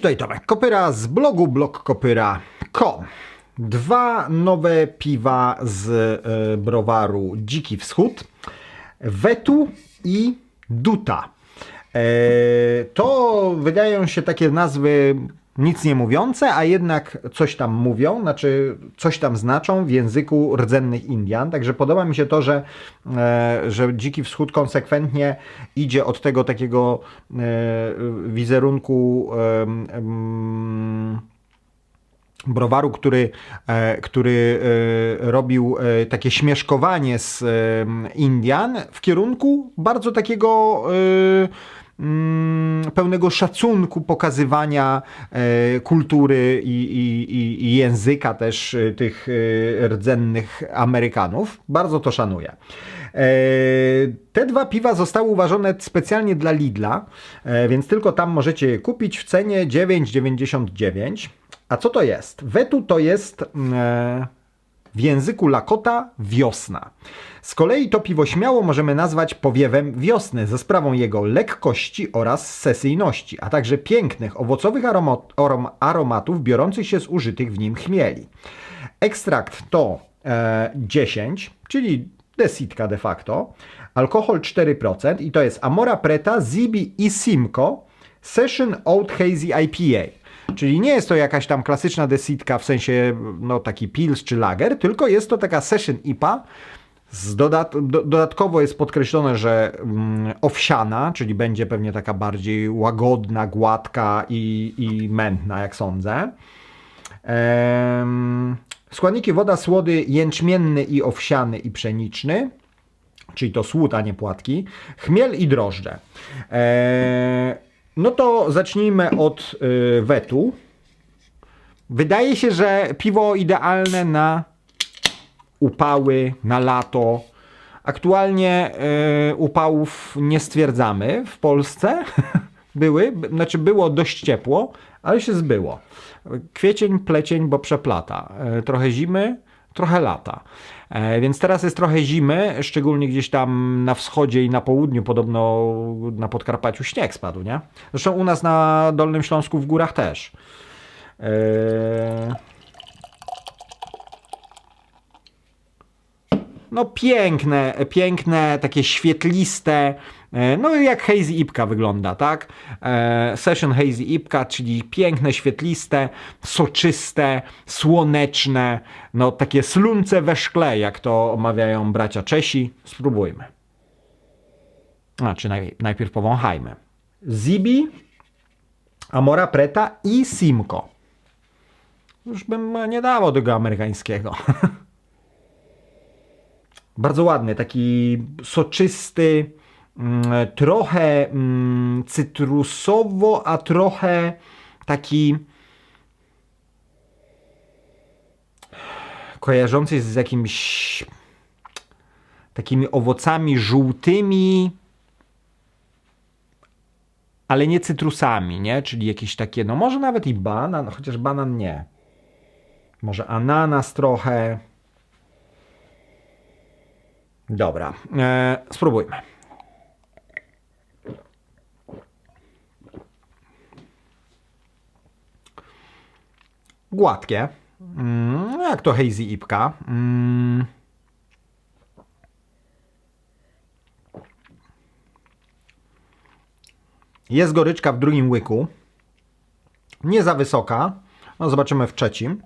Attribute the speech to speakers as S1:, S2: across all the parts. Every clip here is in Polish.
S1: tutaj Tomek Kopyra z blogu blogkopyra.com. Dwa nowe piwa z e, browaru Dziki Wschód. Wetu i Duta. E, to wydają się takie nazwy nic nie mówiące, a jednak coś tam mówią, znaczy coś tam znaczą w języku rdzennych Indian. Także podoba mi się to, że, e, że Dziki Wschód konsekwentnie idzie od tego takiego e, wizerunku. browaru, który, e, który robił takie śmieszkowanie z Indian w kierunku bardzo takiego pełnego szacunku pokazywania e, kultury i, i, i, języka też e, tych e, rdzennych Amerykanów. Bardzo to szanuję. Te dwa piwa zostały uważane specjalnie dla Lidla, więc tylko tam możecie je kupić w cenie 9,99. A co to jest? Wetu to jest mm, w języku Lakota wiosna. Z kolei to piwo śmiało możemy nazwać powiewem wiosny ze sprawą jego lekkości oraz sesyjności, a także pięknych owocowych aromat, arom, aromatów biorących się z użytych w nim chmieli. Ekstrakt to e, 10, czyli desitka de facto, alkohol 4% i to jest Amora Preta, Zibi i Simcoe Session Oat Hazy IPA. Czyli nie jest to jakaś tam klasyczna desitka w sensie no, taki pils czy lager, tylko jest to taka Session IPA. Dodat do, dodatkowo jest podkreślone, że mm, owsiana, czyli będzie pewnie taka bardziej łagodna, gładka i, i mętna, jak sądzę. Em, składniki woda, słody jęczmienny i owsiany i pszeniczny, czyli to słód, a nie płatki, chmiel i drożdże. E, no to zacznijmy od y, wetu. Wydaje się, że piwo idealne na upały, na lato. Aktualnie y, upałów nie stwierdzamy w Polsce. Były, znaczy było dość ciepło, ale się zbyło. Kwiecień, plecień, bo przeplata. E, Trochę zimy, trochę lata. E, Więc teraz jest trochę zimy, szczególnie gdzieś tam na wschodzie i na południu, podobno na Podkarpaciu śnieg spadł, nie? Zresztą u nas na Dolnym Śląsku w górach też. E, No piękne, piękne, takie świetliste, no jak Hazy Ipka wygląda, tak? E, Session Hazy Ipka, czyli piękne, świetliste, soczyste, słoneczne, no takie slunce we szkle, jak to omawiają bracia Czesi. Spróbujmy. Znaczy naj, najpierw powąchajmy. Zibi, Amora Preta i Simco. Już bym nie dawał tego amerykańskiego. Bardzo ładny, taki soczysty, trochę mm, cytrusowo, a trochę taki kojarzący z jakimś takimi owocami żółtymi, ale nie cytrusami, nie? Czyli jakieś takie, no może nawet i banan, chociaż banan nie. Może ananas trochę. Dobra, e, spróbujmy. Gładkie. Mm, jak to hazy ipka. Mm. Jest goryczka w drugim łyku. Nie za wysoka. No zobaczymy w trzecim.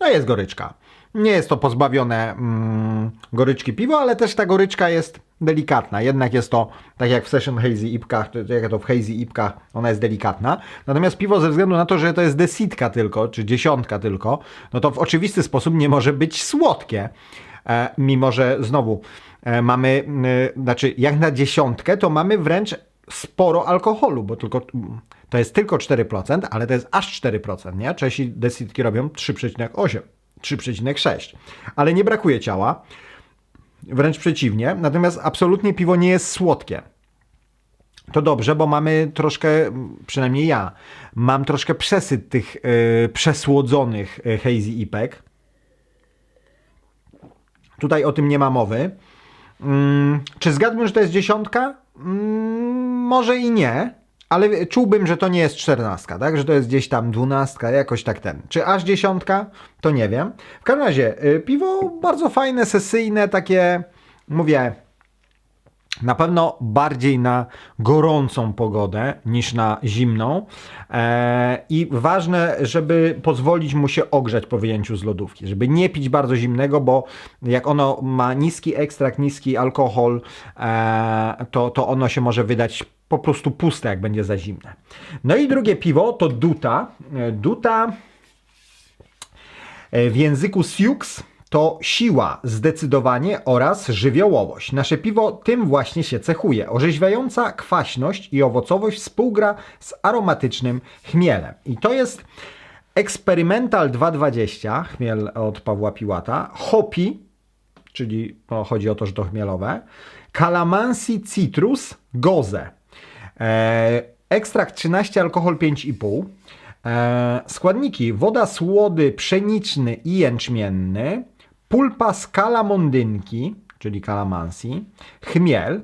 S1: No jest goryczka. Nie jest to pozbawione mm, goryczki piwo, ale też ta goryczka jest delikatna. Jednak jest to, tak jak w Session Hazy Ipkach, jak to w Hazy Ipkach, ona jest delikatna. Natomiast piwo ze względu na to, że to jest desitka tylko, czy dziesiątka tylko, no to w oczywisty sposób nie może być słodkie. E, mimo, że znowu e, mamy, e, znaczy jak na dziesiątkę, to mamy wręcz sporo alkoholu, bo tylko, to jest tylko 4%, ale to jest aż 4%, nie? Czesi desitki robią 3,8, 3,6. Ale nie brakuje ciała, wręcz przeciwnie, natomiast absolutnie piwo nie jest słodkie. To dobrze, bo mamy troszkę, przynajmniej ja, mam troszkę przesyt tych y, przesłodzonych y, hazy ipek. Tutaj o tym nie ma mowy. Mm, czy zgadłbym, że to jest dziesiątka? Mm, może i nie, ale czułbym, że to nie jest czternastka, tak? Że to jest gdzieś tam dwunastka, jakoś tak ten. Czy aż dziesiątka? To nie wiem. W każdym razie, y, piwo bardzo fajne, sesyjne, takie, mówię, na pewno bardziej na gorącą pogodę niż na zimną. E, I ważne, żeby pozwolić mu się ogrzać po wyjęciu z lodówki. Żeby nie pić bardzo zimnego, bo jak ono ma niski ekstrakt, niski alkohol, e, to, to ono się może wydać po prostu puste, jak będzie za zimne. No i drugie piwo to Duta. E, Duta E, W języku Sioux to siła, zdecydowanie oraz żywiołowość. Nasze piwo tym właśnie się cechuje. Orzeźwiająca kwaśność i owocowość współgra z aromatycznym chmielem. I to jest Experimental 220, chmiel od Pawła Piłata, Hopi, czyli no, chodzi o to, że to chmielowe, Calamansi Citrus Goze. E, ekstrakt 13, alkohol 5,5. E, składniki: woda, słody pszeniczny i jęczmienny, pulpa z kalamondynki, czyli kalamansi, chmiel,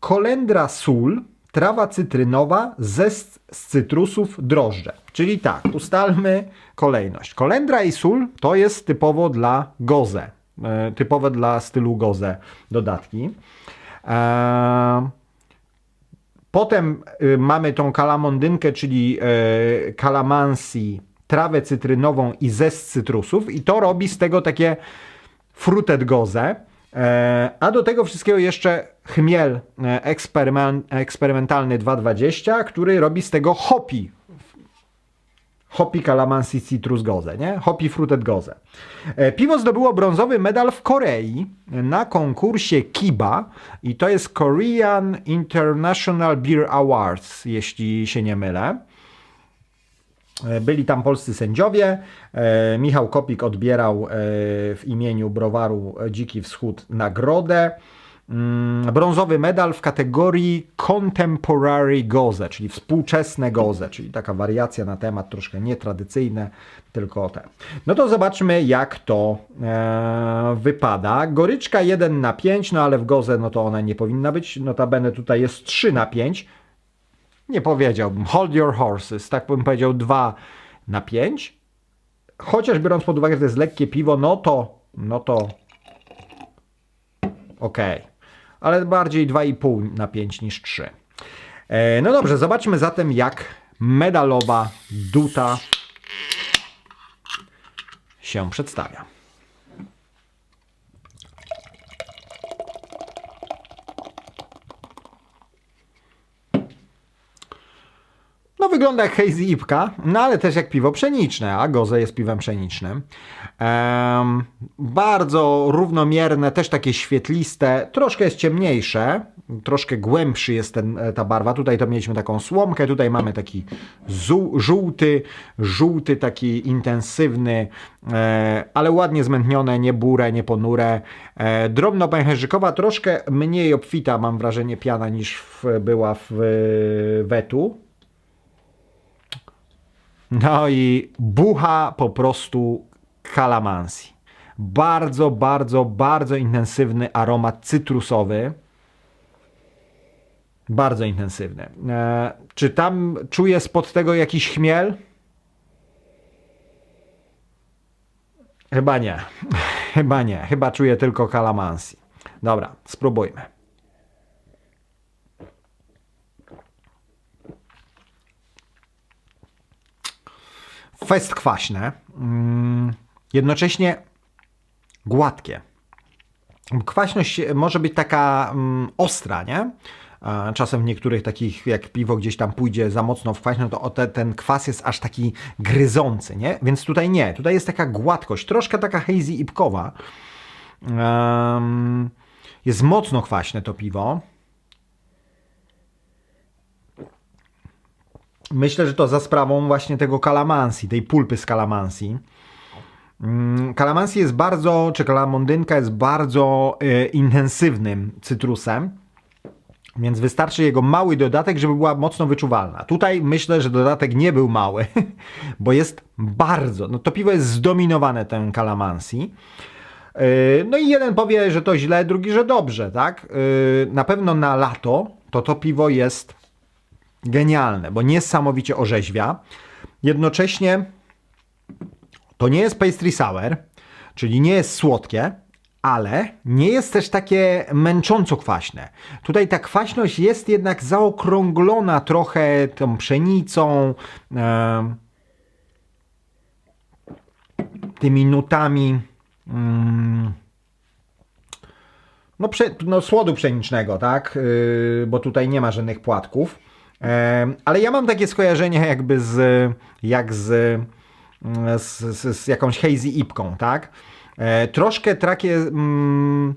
S1: kolendra sól, trawa cytrynowa, zest z cytrusów, drożdże. Czyli tak, ustalmy kolejność. Kolendra i sól to jest typowo dla goze, e, typowe dla stylu goze dodatki. E, Potem y, mamy tą kalamondynkę, czyli y, kalamansi, trawę cytrynową i zest cytrusów i to robi z tego takie frutet goze. E, a do tego wszystkiego jeszcze chmiel e, eksperymen, eksperymentalny 220, który robi z tego hopi. Hopi Calamansi Citrus Goze, nie? Hopi Fruited Goze. E, Piwo zdobyło brązowy medal w Korei na konkursie Kiba i to jest Korean International Beer Awards, jeśli się nie mylę. E, Byli tam polscy sędziowie. E, Michał Kopik odbierał w imieniu browaru Dziki Wschód nagrodę. Mm, Brązowy medal w kategorii Contemporary Goze, czyli współczesne goze, czyli taka wariacja na temat troszkę nietradycyjne, tylko te. No to zobaczmy, jak to e, wypada. Goryczka 1 na 5, no ale w goze no to ona nie powinna być. Notabene tutaj jest 3 na 5 nie powiedziałbym, hold your horses, tak bym powiedział 2 na 5. Chociaż biorąc pod uwagę, że to jest lekkie piwo, no to, no to okej. Ale bardziej 2,5 na 5 niż 3. E, no dobrze, zobaczmy zatem jak medalowa duta się przedstawia. Wygląda jak hazy ipka, no ale też jak piwo pszeniczne, a goze jest piwem pszenicznym. Bardzo równomierne, też takie świetliste, troszkę jest ciemniejsze, troszkę głębszy jest ten, e, ta barwa. Tutaj to mieliśmy taką słomkę, tutaj mamy taki żół- żółty, żółty, taki intensywny, e, ale ładnie zmętnione, nie burę, nie ponure. E, drobno pęcherzykowa, troszkę mniej obfita, mam wrażenie, piana niż w, była w e, wetu. No i bucha po prostu kalamansi. Bardzo, bardzo, bardzo intensywny aromat cytrusowy. Bardzo intensywny. E, czy tam czuję spod tego jakiś chmiel? Chyba nie. Chyba nie. Chyba czuję tylko kalamansi. Dobra, spróbujmy. Fest kwaśne, mm, jednocześnie gładkie. Kwaśność może być taka mm, ostra, nie? Czasem w niektórych takich, jak piwo gdzieś tam pójdzie za mocno w to ten kwas jest aż taki gryzący, nie? Więc tutaj nie. Tutaj jest taka gładkość, troszkę taka hazy ipkowa. Jest mocno kwaśne to piwo. Myślę, że to za sprawą właśnie tego kalamansi, tej pulpy z kalamansi. Mm, Kalamansi jest bardzo, czy kalamondynka jest bardzo e, intensywnym cytrusem, więc wystarczy jego mały dodatek, żeby była mocno wyczuwalna. Tutaj myślę, że dodatek nie był mały, bo jest bardzo, no to piwo jest zdominowane tym kalamansi. Yy, No i jeden powie, że to źle, drugi, że dobrze, tak? Yy, Na pewno na lato to to piwo jest genialne, bo niesamowicie orzeźwia. Jednocześnie to nie jest pastry sour, czyli nie jest słodkie, ale nie jest też takie męcząco kwaśne. Tutaj ta kwaśność jest jednak zaokrąglona trochę tą pszenicą, tymi nutami mm, no, no słodu pszenicznego, tak? Yy, bo tutaj nie ma żadnych płatków. Ale ja mam takie skojarzenie jakby z, jak z, mm, z, z, z jakąś hazy ipką, tak? E, troszkę takie... Mm,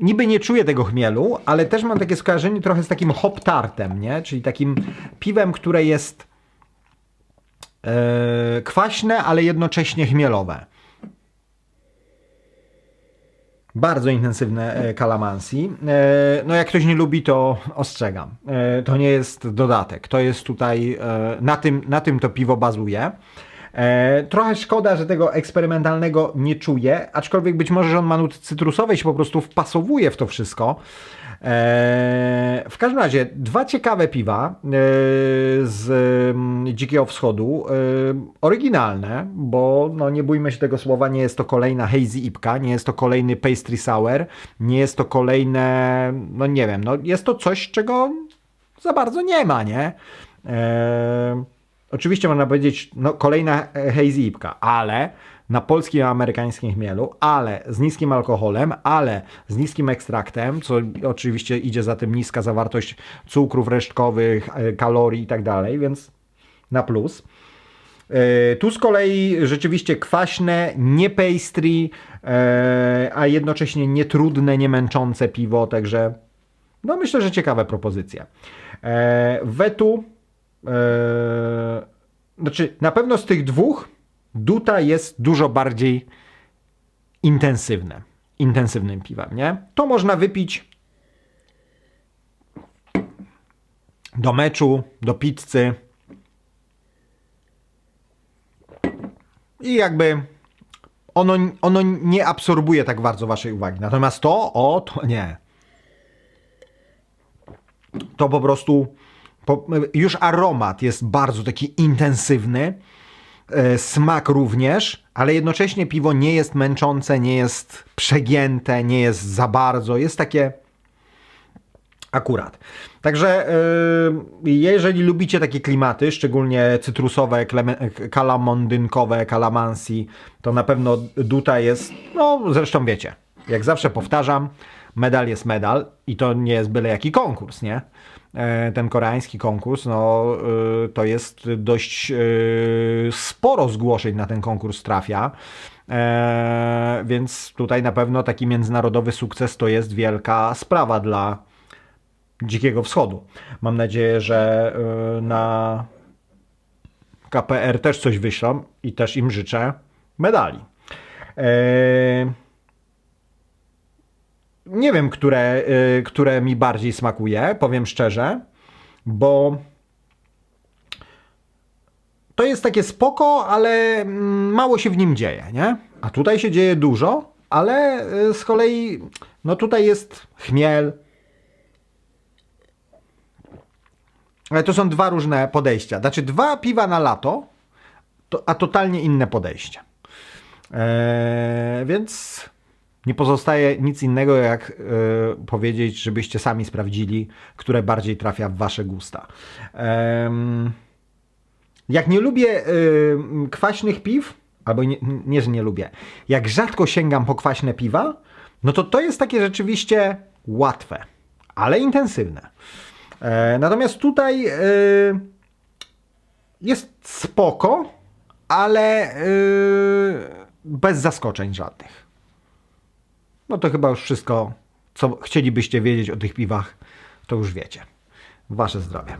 S1: niby nie czuję tego chmielu, ale też mam takie skojarzenie trochę z takim hop tartem, nie? Czyli takim piwem, które jest e, kwaśne, ale jednocześnie chmielowe. Bardzo intensywne e, kalamansi. E, No jak ktoś nie lubi, to ostrzegam. E, To nie jest dodatek. To jest tutaj, na tym, na tym to piwo bazuje. Trochę szkoda, że tego eksperymentalnego nie czuję, aczkolwiek być może, że on ma nuty cytrusowe i się po prostu wpasowuje w to wszystko. E, W każdym razie, dwa ciekawe piwa e, z mm, Dzikiego Wschodu. e, Oryginalne, bo no nie bójmy się tego słowa, nie jest to kolejna hazy ipka, nie jest to kolejny pastry sour, nie jest to kolejne, no nie wiem, no jest to coś, czego za bardzo nie ma, nie? E, oczywiście można powiedzieć, no kolejna e, hazy ipka, ale na polskim i amerykańskim chmielu, ale z niskim alkoholem, ale z niskim ekstraktem, co oczywiście idzie za tym niska zawartość cukrów resztkowych, e, kalorii i tak dalej, więc na plus. E, Tu z kolei rzeczywiście kwaśne, nie pastry, e, a jednocześnie nietrudne, nie męczące piwo, także no myślę, że ciekawe propozycje. Wetu, znaczy na pewno z tych dwóch Duta jest dużo bardziej intensywne, intensywnym piwem, nie? To można wypić do meczu, do pizzy, i jakby ono, ono nie absorbuje tak bardzo waszej uwagi. Natomiast to, o, to nie. To po prostu po, już aromat jest bardzo taki intensywny, smak również, ale jednocześnie piwo nie jest męczące, nie jest przegięte, nie jest za bardzo, jest takie Akurat. Także yy, jeżeli lubicie takie klimaty, szczególnie cytrusowe, kalamondynkowe, kalamansi, to na pewno Duta jest, no zresztą wiecie, jak zawsze powtarzam, medal jest medal i to nie jest byle jaki konkurs, nie? E, Ten koreański konkurs, no y, to jest dość y, sporo zgłoszeń na ten konkurs trafia. E, więc tutaj na pewno taki międzynarodowy sukces to jest wielka sprawa dla Dzikiego Wschodu. Mam nadzieję, że na KPR też coś wyślą i też im życzę medali. E, Nie wiem, które, y, które mi bardziej smakuje, powiem szczerze, bo to jest takie spoko, ale mm, mało się w nim dzieje, nie? A tutaj się dzieje dużo, ale y, z kolei, no tutaj jest chmiel, Ale to są dwa różne podejścia. Znaczy dwa piwa na lato, to, a totalnie inne podejście. Eee, więc nie pozostaje nic innego, jak e, powiedzieć, żebyście sami sprawdzili, które bardziej trafia w wasze gusta. Em, jak nie lubię y, kwaśnych piw, albo nie, nie, że nie lubię, jak rzadko sięgam po kwaśne piwa, no to to jest takie rzeczywiście łatwe, ale intensywne. E, natomiast tutaj e, jest spoko, ale bez zaskoczeń żadnych. No to chyba już wszystko, co chcielibyście wiedzieć o tych piwach, to już wiecie. Wasze zdrowie.